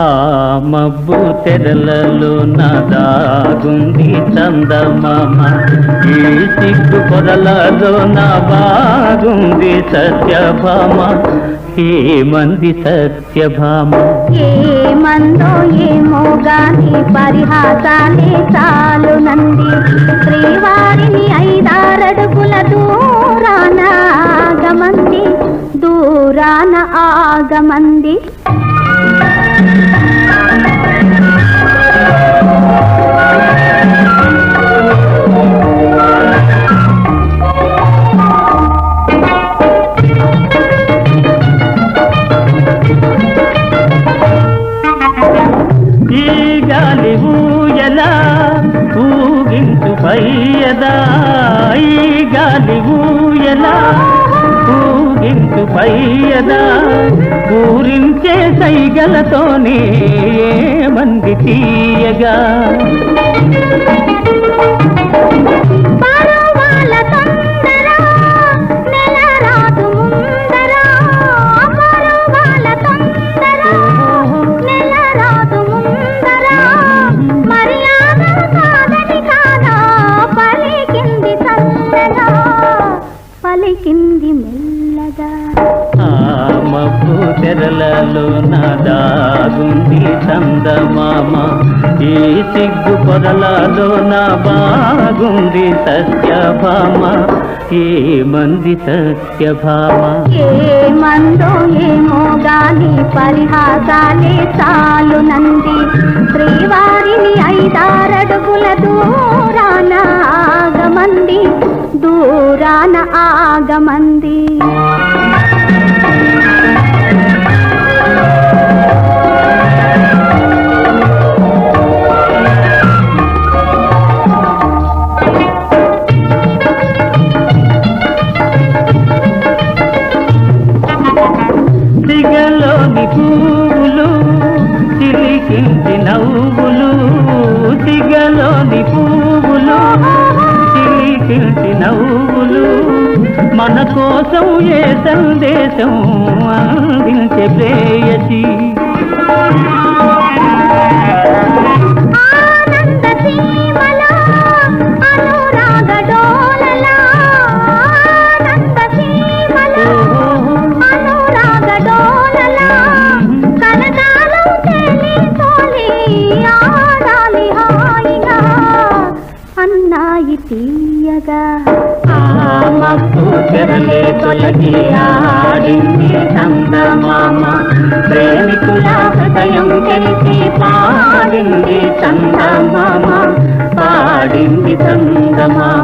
ah. మబ్బు తెరలలో నాదాగుంది చందమామ. ఈ సిగ్గు పొరలలో నా బాగుంది సత్యభామ. ఏ మంది సత్యభామ? ఏ మందో ఏమో గాని పరిహాసాలే చాలు నంది. శ్రీవారిని ఐదారడుగుల దూరాన ఆగమంది. దూరాన ఆగమంది. పయ్యదా గాలి ఊయలా ఊగించు పయ్యదా ఊరించే సైగలతోనే మంది తీయగా. పలికింది మెల్లగా. మబ్బు తెరలలో నాదాగుంది చందమామ. ఈ సిగ్గు పొరలలో నా బాగుంది సత్యభామ. ఏ మంది సత్యభామ? ఏమందో ఏమో గాని పరిహాసాలే చాలు నంది. శ్రీవారిని ఐదారడుగుల దూరాన ఆగమంది. దూరాన ఆగమంది. మన కోసం ఏ సందేశం అందించే ప్రేయసి? అన్నాయి తీయగా. మబ్బు తెరలే తొలగి ఆడింది చందమామ ప్రేమికుల హృదయం తెలిసి పాడింది చందమామ పాడింది చందమామ.